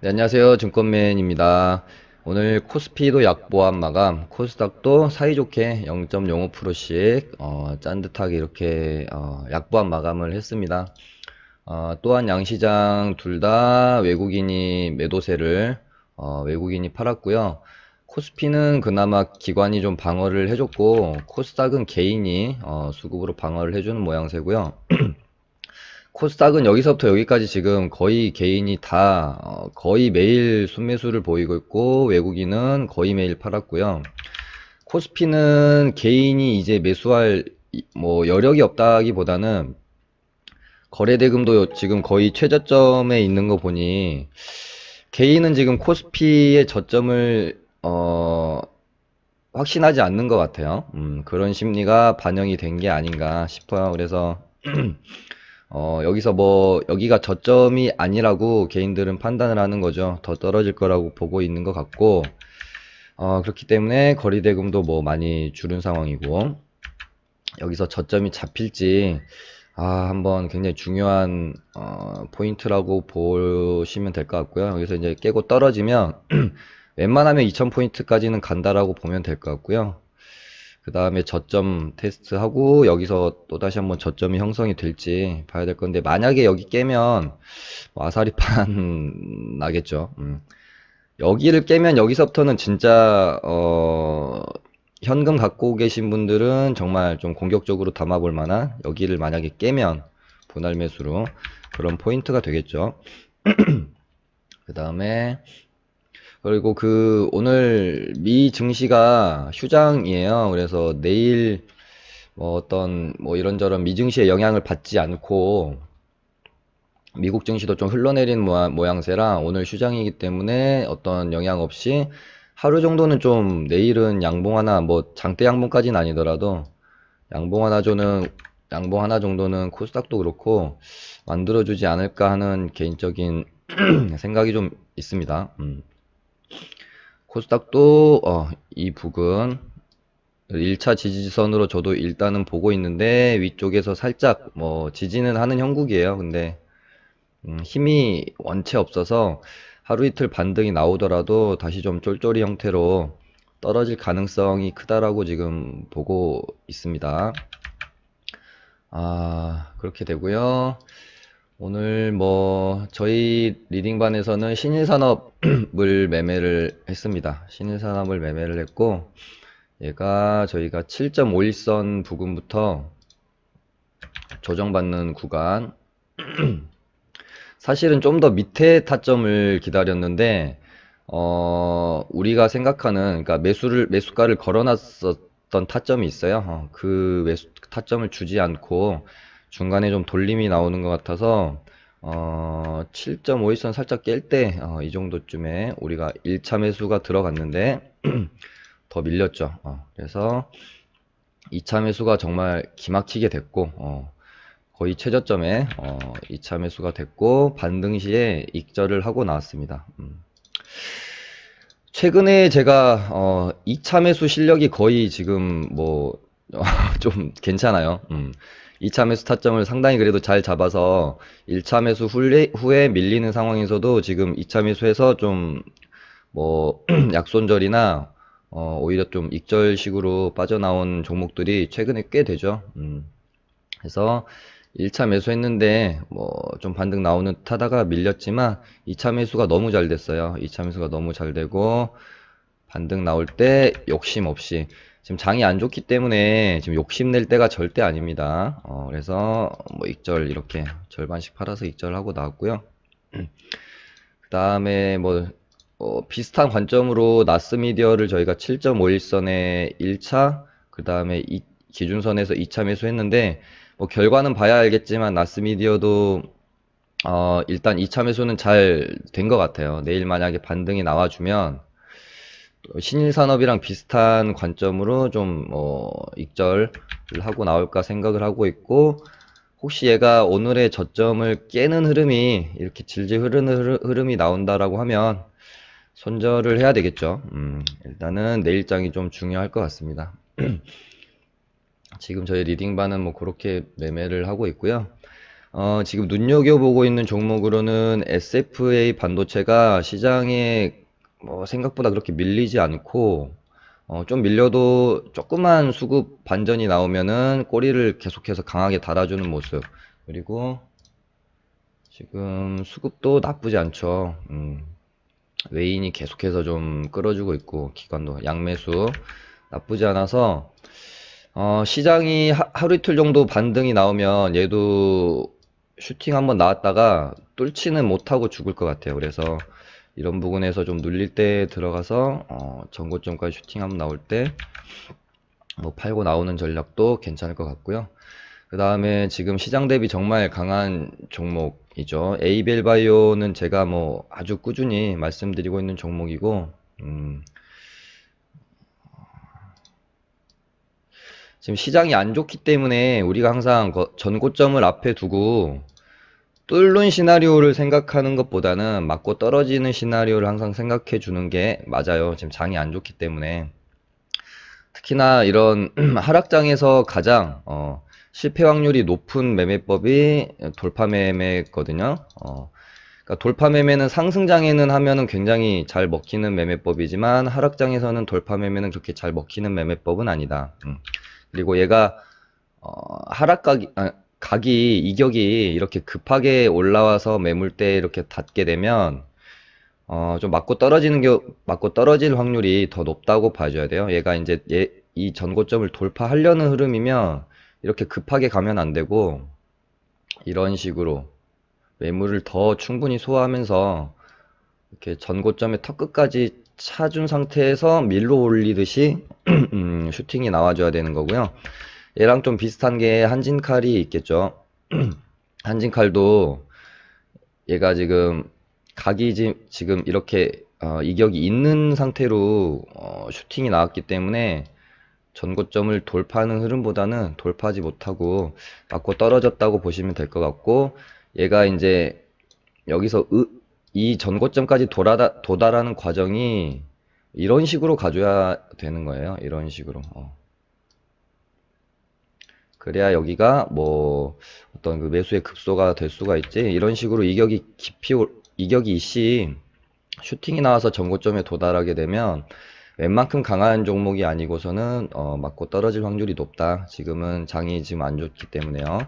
네, 안녕하세요. 증권맨입니다. 오늘 코스피도 약보합 마감, 코스닥도 사이좋게 0.05%씩 어, 짠듯하게 이렇게 어, 약보합 마감을 했습니다. 어, 또한 양시장 둘 다 외국인이 매도세를 어, 외국인이 팔았고요. 코스피는 그나마 기관이 좀 방어를 해줬고 코스닥은 개인이 어, 수급으로 방어를 해주는 모양새고요. 코스닥은 여기서부터 여기까지 지금 거의 개인이 다 어, 거의 매일 순매수를 보이고 있고 외국인은 거의 매일 팔았고요. 코스피는 개인이 이제 매수할 이- 뭐 여력이 없다기보다는 거래 대금도 지금 거의 최저점에 있는 거 보니 개인은 지금 코스피의 저점을 어 확신하지 않는 것 같아요. 음, 그런 심리가 반영이 된 게 아닌가 싶어요. 그래서 어, 여기서 뭐, 여기가 저점이 아니라고 개인들은 판단을 하는 거죠. 더 떨어질 거라고 보고 있는 것 같고, 어, 그렇기 때문에 거리 대금도 뭐 많이 줄은 상황이고, 여기서 저점이 잡힐지, 아, 한번 굉장히 중요한, 어, 포인트라고 보시면 될 것 같고요. 여기서 이제 깨고 떨어지면, 웬만하면 2000포인트까지는 간다라고 보면 될 것 같고요. 그 다음에 저점 테스트하고 여기서 또 다시 한번 저점이 형성이 될지 봐야 될 건데 만약에 여기 깨면 뭐 아사리판 나겠죠. 음. 여기를 깨면 여기서부터는 진짜 어 현금 갖고 계신 분들은 정말 좀 공격적으로 담아볼 만한 여기를 만약에 깨면 분할 매수로 그런 포인트가 되겠죠. 그 다음에 그리고 그 오늘 미 증시가 휴장이에요. 그래서 내일 뭐 어떤 뭐 이런저런 미 증시의 영향을 받지 않고 미국 증시도 좀 흘러내린 모양, 모양새라 오늘 휴장이기 때문에 어떤 영향 없이 하루 정도는 좀 내일은 양봉 하나 뭐 장대 양봉까지는 아니더라도 양봉 하나 조는 양봉 하나 정도는 코스닥도 그렇고 만들어주지 않을까 하는 개인적인 생각이 좀 있습니다. 음. 코스닥도 어, 이 부근 1차 지지선으로 저도 일단은 보고 있는데 위쪽에서 살짝 뭐 지지는 하는 형국이에요. 근데 음, 힘이 원체 없어서 하루 이틀 반등이 나오더라도 다시 좀 쫄쫄이 형태로 떨어질 가능성이 크다라고 지금 보고 있습니다. 아, 그렇게 되고요. 오늘 뭐 저희 리딩반에서는 신일산업을 매매를 했습니다. 신일산업을 매매를 했고 얘가 저희가 7.51선 부근부터 조정받는 구간 사실은 좀 더 밑에 타점을 기다렸는데 어 우리가 생각하는 그러니까 매수를 매수가를 걸어놨었던 타점이 있어요. 어, 그 매수 타점을 주지 않고 중간에 좀 돌림이 나오는 것 같아서 어 7.51선 살짝 깰때 어, 이 정도쯤에 우리가 1차 매수가 들어갔는데 더 밀렸죠. 어, 그래서 2차 매수가 정말 기막히게 됐고 어, 거의 최저점에 어, 2차 매수가 됐고 반등 시에 익절을 하고 나왔습니다. 음. 최근에 제가 어, 2차 매수 실력이 거의 지금 뭐 좀 괜찮아요. 음. 2차 매수 타점을 상당히 그래도 잘 잡아서 1차 매수 후에, 후에 밀리는 상황에서도 지금 2차 매수해서 좀 뭐 약손절이나 어, 오히려 좀 익절식으로 빠져나온 종목들이 최근에 꽤 되죠. 음. 그래서 1차 매수했는데 뭐 좀 반등 나오는 듯 하다가 밀렸지만 2차 매수가 너무 잘 됐어요. 2차 매수가 너무 잘 되고 반등 나올 때 욕심 없이 지금 장이 안 좋기 때문에 지금 욕심 낼 때가 절대 아닙니다. 어, 그래서 뭐 익절 이렇게 절반씩 팔아서 익절하고 나왔고요. 그 다음에 뭐 어, 비슷한 관점으로 나스미디어를 저희가 7.51선에 1차, 그 다음에 기준선에서 2차 매수했는데, 뭐 결과는 봐야 알겠지만 나스미디어도 어, 일단 2차 매수는 잘 된 것 같아요. 내일 만약에 반등이 나와주면 또 신일산업이랑 비슷한 관점으로 좀뭐 익절을 하고 나올까 생각을 하고 있고, 혹시 얘가 오늘의 저점을 깨는 흐름이 이렇게 질질 흐르는 흐르- 흐름이 나온다라고 하면 손절을 해야 되겠죠. 음, 일단은 내일장이 좀 중요할 것 같습니다. 지금 저희 리딩반은 뭐 그렇게 매매를 하고 있고요. 어, 지금 눈여겨보고 있는 종목으로는 SFA 반도체가 시장에 뭐 생각보다 그렇게 밀리지 않고, 어, 좀 밀려도 조그만 수급 반전이 나오면은 꼬리를 계속해서 강하게 달아주는 모습. 그리고 지금 수급도 나쁘지 않죠. 음, 외인이 계속해서 좀 끌어주고 있고, 기관도 양매수 나쁘지 않아서, 어, 시장이 하, 하루 이틀 정도 반등이 나오면 얘도 슈팅 한번 나왔다가 뚫지는 못하고 죽을 것 같아요. 그래서 이런 부분에서 좀 눌릴 때 들어가서 어, 전고점까지 슈팅 한번 나올 때 뭐 팔고 나오는 전략도 괜찮을 것 같고요. 그 다음에 지금 시장 대비 정말 강한 종목이죠. 에이벨 바이오는 제가 뭐 아주 꾸준히 말씀드리고 있는 종목이고, 음, 지금 시장이 안 좋기 때문에 우리가 항상 거- 전고점을 앞에 두고 뚫는 시나리오를 생각하는 것보다는 맞고 떨어지는 시나리오를 항상 생각해 주는 게 맞아요. 지금 장이 안 좋기 때문에. 특히나 이런 하락장에서 가장 어, 실패 확률이 높은 매매법이 돌파 매매거든요. 어, 그러니까 돌파 매매는 상승장에는 하면은 굉장히 잘 먹히는 매매법이지만 하락장에서는 돌파 매매는 그렇게 잘 먹히는 매매법은 아니다. 음. 그리고 얘가 어, 하락각이 아, 각이 이격이 이렇게 급하게 올라와서 매물대 이렇게 닿게 되면 어, 좀 맞고 떨어지는 게 맞고 떨어질 확률이 더 높다고 봐줘야 돼요. 얘가 이제 얘, 이 전고점을 돌파하려는 흐름이면 이렇게 급하게 가면 안 되고 이런 식으로 매물을 더 충분히 소화하면서 이렇게 전고점의 턱 끝까지 차준 상태에서 밀로 올리듯이 음, 슈팅이 나와줘야 되는 거고요. 얘랑 좀 비슷한 게 한진칼이 있겠죠. 한진칼도 얘가 지금 각이 지- 지금 이렇게 어, 이격이 있는 상태로 어, 슈팅이 나왔기 때문에 전고점을 돌파하는 흐름보다는 돌파하지 못하고 맞고 떨어졌다고 보시면 될 것 같고 얘가 이제 여기서 으- 이 전고점까지 돌아다, 도달하는 과정이 이런 식으로 가줘야 되는 거예요. 이런 식으로. 어. 그래야 여기가 뭐 어떤 그 매수의 급소가 될 수가 있지. 이런 식으로 이격이 깊이 올- 이격이 이씨 슈팅이 나와서 전고점에 도달하게 되면 웬만큼 강한 종목이 아니고서는 어, 맞고 떨어질 확률이 높다. 지금은 장이 지금 안 좋기 때문에요.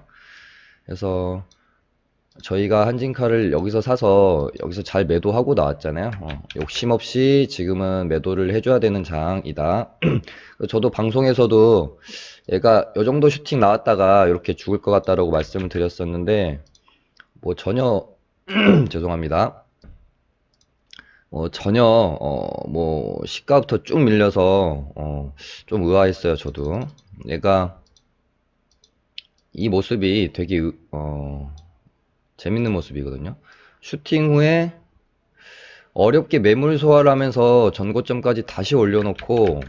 그래서 저희가 한진카를 여기서 사서 여기서 잘 매도하고 나왔잖아요. 어, 욕심 없이 지금은 매도를 해줘야 되는 장이다. 저도 방송에서도 얘가 요 정도 슈팅 나왔다가 이렇게 죽을 것 같다라고 말씀을 드렸었는데 뭐 전혀 죄송합니다. 뭐 전혀 어 뭐 시가부터 쭉 밀려서 어 좀 의아했어요 저도 얘가 이 모습이 되게 의- 어 재밌는 모습이거든요 슈팅 후에 어렵게 매물 소화를 하면서 전고점까지 다시 올려놓고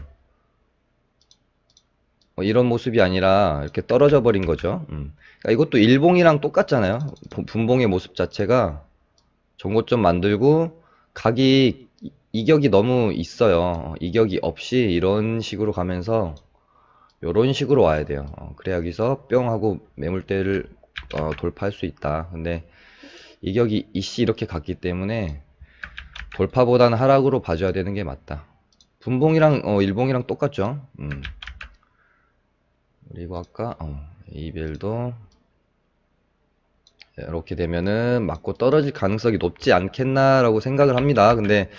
어, 이런 모습이 아니라 이렇게 떨어져 버린 거죠 음. 그러니까 이것도 일봉이랑 똑같잖아요 분- 분봉의 모습 자체가 전고점 만들고 각이 이- 이격이 너무 있어요. 이격이 없이 이런 식으로 가면서 요런 식으로 와야 돼요. 어, 그래야 여기서 뿅 하고 매물대를 어, 돌파할 수 있다. 근데 이격이 이씨 이렇게 갔기 때문에 돌파보다는 하락으로 봐줘야 되는 게 맞다. 분봉이랑 어, 일봉이랑 똑같죠. 음. 그리고 아까 어, 이벨도 이렇게 되면은 맞고 떨어질 가능성이 높지 않겠나라고 생각을 합니다. 근데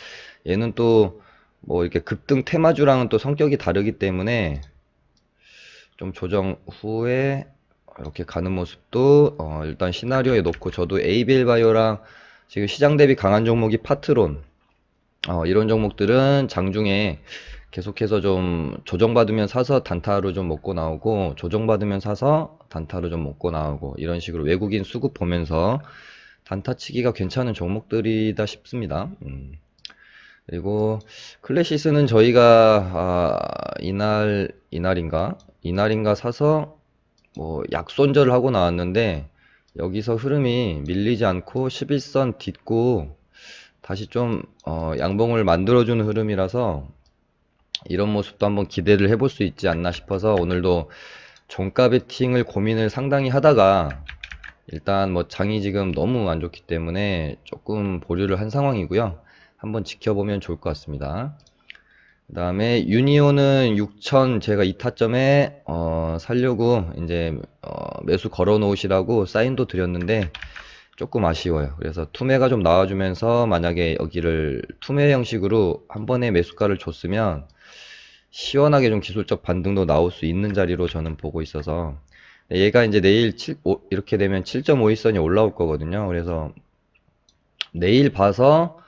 얘는 또 뭐 이렇게 급등 테마주랑은 또 성격이 다르기 때문에 좀 조정 후에 이렇게 가는 모습도 어 일단 시나리오에 놓고 저도 에이벨 바이오랑 지금 시장 대비 강한 종목이 파트론 어 이런 종목들은 장중에 계속해서 좀 조정받으면 사서 단타로 좀 먹고 나오고 조정받으면 사서 단타로 좀 먹고 나오고 이런 식으로 외국인 수급 보면서 단타 치기가 괜찮은 종목들이다 싶습니다. 음. 그리고 클래시스는 저희가 아, 이날 이날인가 이날인가 사서 뭐 약손절을 하고 나왔는데 여기서 흐름이 밀리지 않고 11선 딛고 다시 좀 어, 양봉을 만들어주는 흐름이라서 이런 모습도 한번 기대를 해볼 수 있지 않나 싶어서 오늘도 종가 베팅을 고민을 상당히 하다가 일단 뭐 장이 지금 너무 안 좋기 때문에 조금 보류를 한 상황이고요. 한번 지켜보면 좋을 것 같습니다. 그 다음에 유니온은 6천 제가 이 타점에 어, 살려고 이제 어, 매수 걸어 놓으시라고 사인도 드렸는데 조금 아쉬워요. 그래서 투매가 좀 나와주면서 만약에 여기를 투매 형식으로 한 번에 매수가를 줬으면 시원하게 좀 기술적 반등도 나올 수 있는 자리로 저는 보고 있어서 얘가 이제 내일 7, 오- 이렇게 되면 7.51선이 올라올 거거든요. 그래서 내일 봐서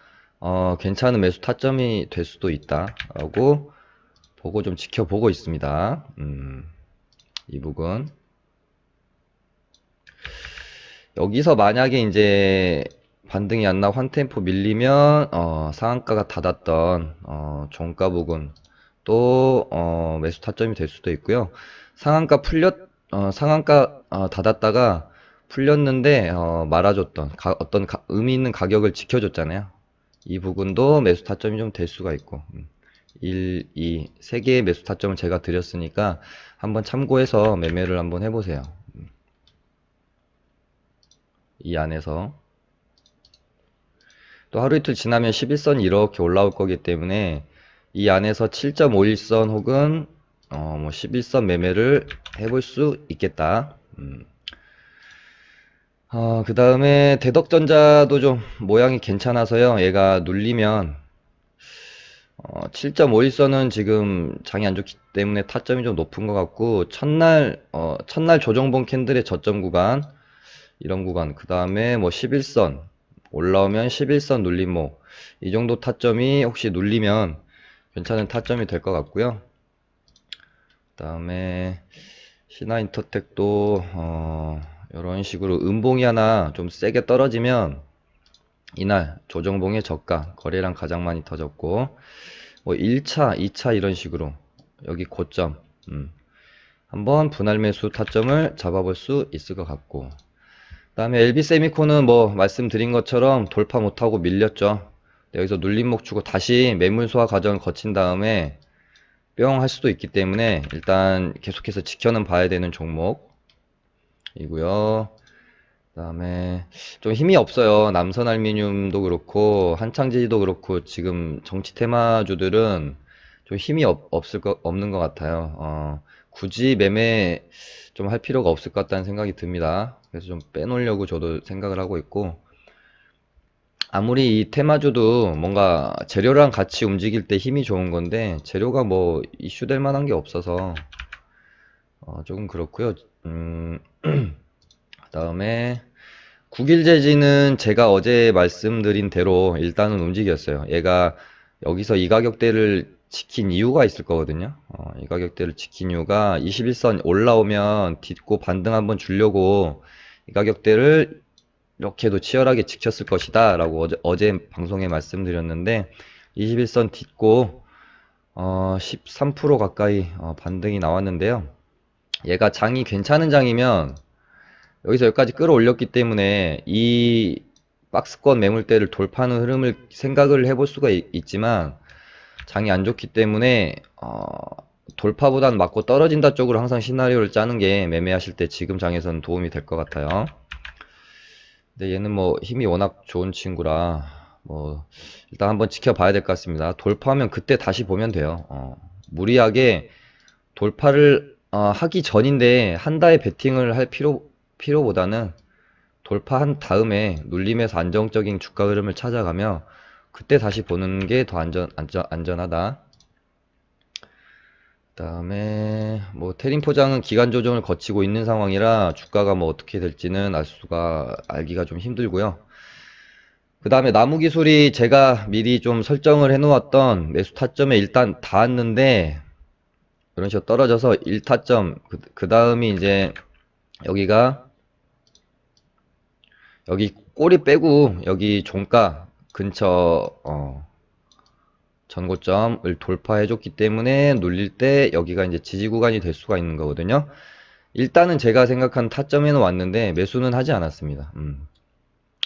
어, 괜찮은 매수 타점이 될 수도 있다라고 보고 좀 지켜보고 있습니다. 음, 이 부분. 여기서 만약에 이제 반등이 안 나고 한 템포 밀리면 어, 상한가가 닫았던 어, 종가 부근 또 어, 매수 타점이 될 수도 있고요. 상한가 풀렸 어, 상한가 어, 닫았다가 풀렸는데 어, 말아줬던 가- 어떤 가- 의미 있는 가격을 지켜줬잖아요. 이 부분도 매수 타점이 좀 될 수가 있고 음. 1, 2, 3개의 매수 타점을 제가 드렸으니까 한번 참고해서 매매를 한번 해보세요. 음. 이 안에서 또 하루 이틀 지나면 11선이 이렇게 올라올 거기 때문에 이 안에서 7.51선 혹은 어, 뭐 11선 매매를 해볼 수 있겠다. 음. 어, 그 다음에 대덕전자도 좀 모양이 괜찮아서요. 얘가 눌리면 어, 7.51선은 지금 장이 안 좋기 때문에 타점이 좀 높은 것 같고 첫날 어, 첫날 조정봉 캔들의 저점 구간 이런 구간 그 다음에 뭐 11선 올라오면 11선 눌림목 이 정도 타점이 혹시 눌리면 괜찮은 타점이 될 것 같고요. 그 다음에 신화인터텍도 어, 이런 식으로 음봉이 하나 좀 세게 떨어지면 이날 조정봉의 저가 거래량 가장 많이 터졌고 뭐 1차, 2차 이런 식으로 여기 고점 음, 한번 분할 매수 타점을 잡아볼 수 있을 것 같고 그 다음에 LB 세미코는 뭐 말씀드린 것처럼 돌파 못하고 밀렸죠. 네, 여기서 눌림목 주고 다시 매물 소화 과정을 거친 다음에 뿅 할 수도 있기 때문에 일단 계속해서 지켜는 봐야 되는 종목 이고요. 그 다음에 좀 힘이 없어요. 남선 알미늄도 그렇고 한창지도 그렇고 지금 정치 테마주들은 좀 힘이 없, 없을 거, 없는 것 같아요. 어, 굳이 매매 좀 할 필요가 없을 것 같다는 생각이 듭니다. 그래서 좀 빼놓으려고 저도 생각을 하고 있고 아무리 이 테마주도 뭔가 재료랑 같이 움직일 때 힘이 좋은 건데 재료가 뭐 이슈될 만한 게 없어서 어, 조금 그렇고요. 음, 그다음에 국일재지는 제가 어제 말씀드린 대로 일단은 움직였어요. 얘가 여기서 이 가격대를 지킨 이유가 있을 거거든요. 어, 이 가격대를 지킨 이유가 21선 올라오면 딛고 반등 한번 주려고 이 가격대를 이렇게도 치열하게 지켰을 것이다 라고 어제, 어제 방송에 말씀드렸는데 21선 딛고 어, 13% 가까이 어, 반등이 나왔는데요. 얘가 장이 괜찮은 장이면 여기서 여기까지 끌어올렸기 때문에 이 박스권 매물대를 돌파하는 흐름을 생각을 해볼 수가 있, 있지만 장이 안 좋기 때문에 어, 돌파보다는 맞고 떨어진다 쪽으로 항상 시나리오를 짜는 게 매매하실 때 지금 장에서는 도움이 될 것 같아요. 근데 얘는 뭐 힘이 워낙 좋은 친구라 뭐 일단 한번 지켜봐야 될 것 같습니다. 돌파하면 그때 다시 보면 돼요. 어, 무리하게 돌파를 어, 하기 전인데 한 달에 베팅을 할 필요 필요보다는 돌파한 다음에 눌림에서 안정적인 주가 흐름을 찾아가며 그때 다시 보는 게 더 안전, 안전, 안전하다. 그다음에 뭐 테린 포장은 기간 조정을 거치고 있는 상황이라 주가가 뭐 어떻게 될지는 알 수가 알기가 좀 힘들고요. 그 다음에 나무 기술이 제가 미리 좀 설정을 해 놓았던 매수 타점에 일단 닿았는데 이런 식으로 떨어져서 1타점 그, 그 다음이 이제 여기가 여기 꼬리 빼고 여기 종가 근처 어, 전고점을 돌파해 줬기 때문에 눌릴 때 여기가 이제 지지 구간이 될 수가 있는 거거든요. 일단은 제가 생각한 타점에는 왔는데 매수는 하지 않았습니다. 음.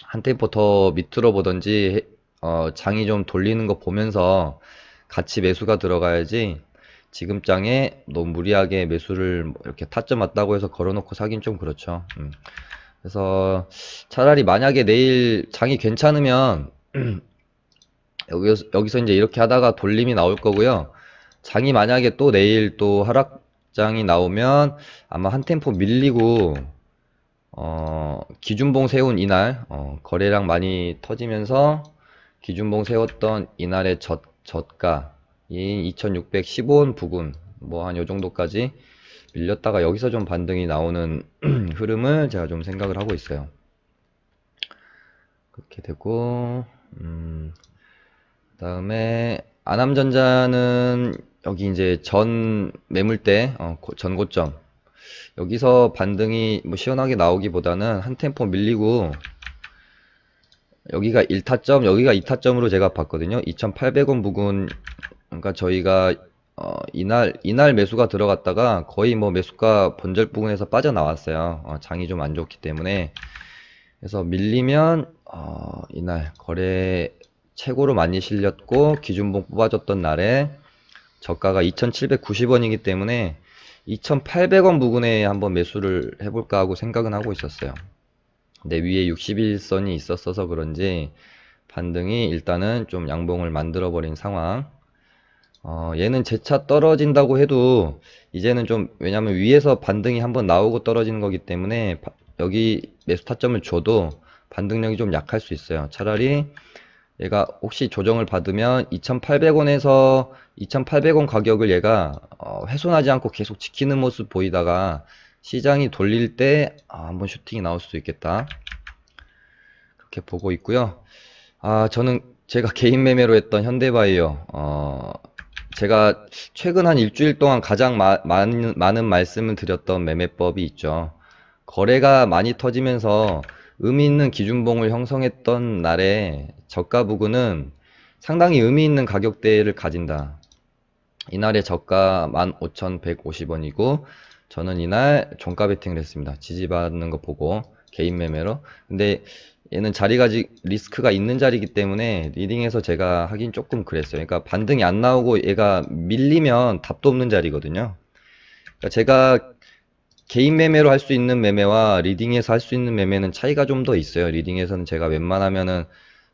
한 템포 더 밑으로 보던지 어, 장이 좀 돌리는 거 보면서 같이 매수가 들어가야지 지금 장에 너무 무리하게 매수를 뭐 이렇게 타점 왔다고 해서 걸어놓고 사긴 좀 그렇죠. 음. 그래서 차라리 만약에 내일 장이 괜찮으면 여기서, 여기서 이제 이렇게 하다가 돌림이 나올 거고요. 장이 만약에 또 내일 또 하락장이 나오면 아마 한 템포 밀리고 어, 기준봉 세운 이날 어, 거래량 많이 터지면서 기준봉 세웠던 이날의 저, 저가 인 2615원 부근 뭐 한 요 정도까지 밀렸다가 여기서 좀 반등이 나오는 흐름을 제가 좀 생각을 하고 있어요. 그렇게 되고 음, 그다음에 아남전자는 여기 이제 전 매물대 어, 고- 전고점 여기서 반등이 뭐 시원하게 나오기보다는 한 템포 밀리고 여기가 1타점, 여기가 2타점으로 제가 봤거든요. 2,800원 부근, 그러니까 저희가 어, 이날 이날 매수가 들어갔다가 거의 뭐 매수가 본절 부근에서 빠져나왔어요. 어, 장이 좀 안 좋기 때문에 그래서 밀리면 어, 이날 거래 최고로 많이 실렸고 기준봉 뽑아줬던 날에 저가가 2,790원이기 때문에 2,800원 부근에 한번 매수를 해볼까 하고 생각은 하고 있었어요. 근데 위에 61선이 있었어서 그런지 반등이 일단은 좀 양봉을 만들어 버린 상황. 어, 얘는 재차 떨어진다고 해도 이제는 좀 왜냐면 위에서 반등이 한번 나오고 떨어지는 거기 때문에 바- 여기 매수 타점을 줘도 반등력이 좀 약할 수 있어요. 차라리 얘가 혹시 조정을 받으면 2,800원에서 2,800원 가격을 얘가 어, 훼손하지 않고 계속 지키는 모습 보이다가 시장이 돌릴 때 아, 한번 슈팅이 나올 수도 있겠다. 그렇게 보고 있고요. 아, 저는 제가 개인 매매로 했던 현대바이오, 어, 제가 최근 한 일주일 동안 가장 마- 많은, 많은 말씀을 드렸던 매매법이 있죠. 거래가 많이 터지면서 의미 있는 기준봉을 형성했던 날에 저가 부근은 상당히 의미 있는 가격대를 가진다. 이날의 저가 15,150원이고 저는 이날 종가 베팅을 했습니다. 지지받는 거 보고 개인 매매로. 근데 얘는 자리가 지- 리스크가 있는 자리이기 때문에 리딩에서 제가 하긴 조금 그랬어요. 그러니까 반등이 안 나오고 얘가 밀리면 답도 없는 자리거든요. 그러니까 제가 개인 매매로 할 수 있는 매매와 리딩에서 할 수 있는 매매는 차이가 좀 더 있어요. 리딩에서는 제가 웬만하면은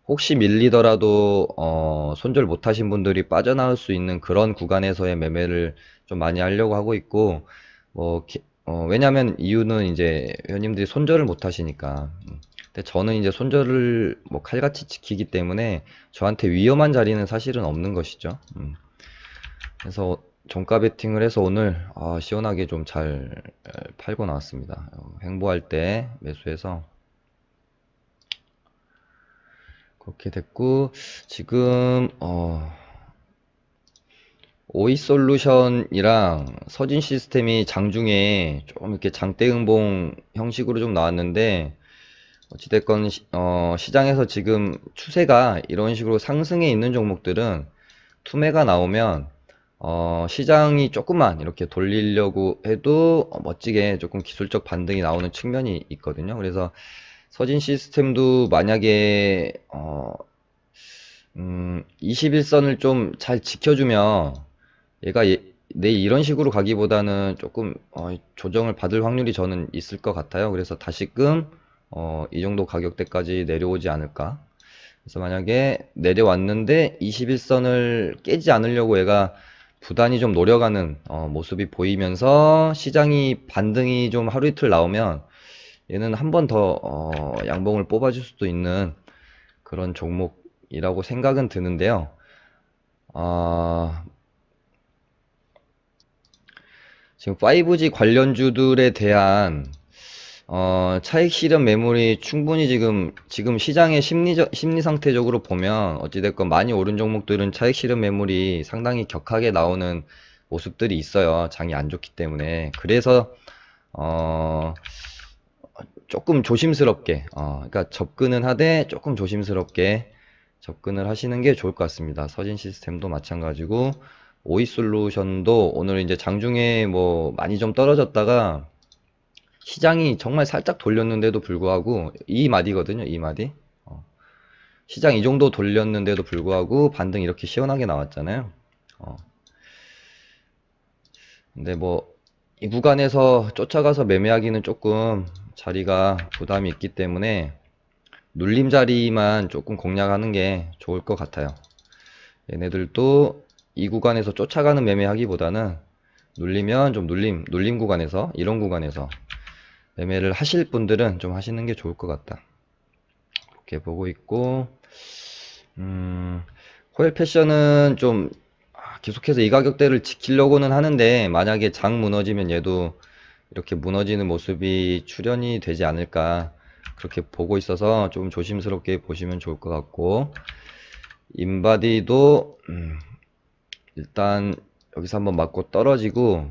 혹시 밀리더라도 어, 손절 못 하신 분들이 빠져나올 수 있는 그런 구간에서의 매매를 좀 많이 하려고 하고 있고 뭐 게- 어, 왜냐면 이유는 이제 회원님들이 손절을 못 하시니까. 음. 근데 저는 이제 손절을 뭐 칼같이 지키기 때문에 저한테 위험한 자리는 사실은 없는 것이죠. 음. 그래서 종가 베팅을 해서 오늘 아, 시원하게 좀 잘 팔고 나왔습니다. 어, 횡보할 때 매수해서 그렇게 됐고 지금 어 오이 솔루션이랑 서진 시스템이 장중에 좀 이렇게 장대응봉 형식으로 좀 나왔는데 어찌됐건 시, 어, 시장에서 지금 추세가 이런 식으로 상승해 있는 종목들은 투매가 나오면 어, 시장이 조금만 이렇게 돌리려고 해도 어, 멋지게 조금 기술적 반등이 나오는 측면이 있거든요. 그래서 서진 시스템도 만약에 어, 음, 21선을 좀 잘 지켜주면 얘가 예- 내일 이런 식으로 가기보다는 조금 어, 조정을 받을 확률이 저는 있을 것 같아요. 그래서 다시금 어, 이 정도 가격대까지 내려오지 않을까. 그래서 만약에 내려왔는데 21선을 깨지 않으려고 얘가 부단히 좀 노력하는 어, 모습이 보이면서 시장이 반등이 좀 하루 이틀 나오면 얘는 한 번 더 어, 양봉을 뽑아줄 수도 있는 그런 종목이라고 생각은 드는데요. 아, 지금 5G 관련주들에 대한 어, 차익 실현 매물이 충분히 지금 지금 시장의 심리적 심리 상태적으로 보면 어찌됐건 많이 오른 종목들은 차익 실현 매물이 상당히 격하게 나오는 모습들이 있어요. 장이 안 좋기 때문에. 그래서 어, 조금 조심스럽게 어, 그러니까 접근은 하되 조금 조심스럽게 접근을 하시는 게 좋을 것 같습니다. 서진 시스템도 마찬가지고 오이 솔루션도 오늘 이제 장중에 뭐 많이 좀 떨어졌다가 시장이 정말 살짝 돌렸는데도 불구하고 이 마디거든요. 이 마디. 어. 시장 이 정도 돌렸는데도 불구하고 반등 이렇게 시원하게 나왔잖아요. 어. 근데 뭐 이 구간에서 쫓아가서 매매하기는 조금 자리가 부담이 있기 때문에 눌림 자리만 조금 공략하는 게 좋을 것 같아요. 얘네들도 이 구간에서 쫓아가는 매매 하기보다는 눌리면 좀 눌림, 눌림 구간에서, 이런 구간에서 매매를 하실 분들은 좀 하시는 게 좋을 것 같다. 이렇게 보고 있고, 음, 호엘 패션은 좀 아, 계속해서 이 가격대를 지키려고는 하는데, 만약에 장 무너지면 얘도 이렇게 무너지는 모습이 출현이 되지 않을까, 그렇게 보고 있어서 좀 조심스럽게 보시면 좋을 것 같고, 인바디도, 음, 일단 여기서 한번 맞고 떨어지고,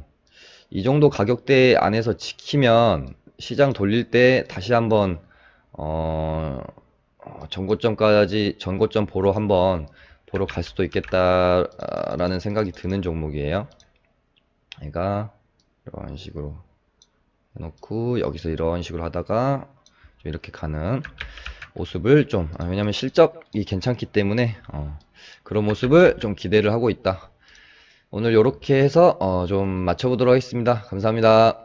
이 정도 가격대 안에서 지키면 시장 돌릴 때 다시 한번 어, 어, 전고점까지 전고점 보러 한번 보러 갈 수도 있겠다라는 생각이 드는 종목이에요. 얘가 이런 식으로 해놓고 여기서 이런 식으로 하다가 좀 이렇게 가는 모습을 좀 아, 왜냐면 실적이 괜찮기 때문에 어, 그런 모습을 좀 기대를 하고 있다. 오늘 이렇게 해서 어, 좀 맞춰보도록 하겠습니다. 감사합니다.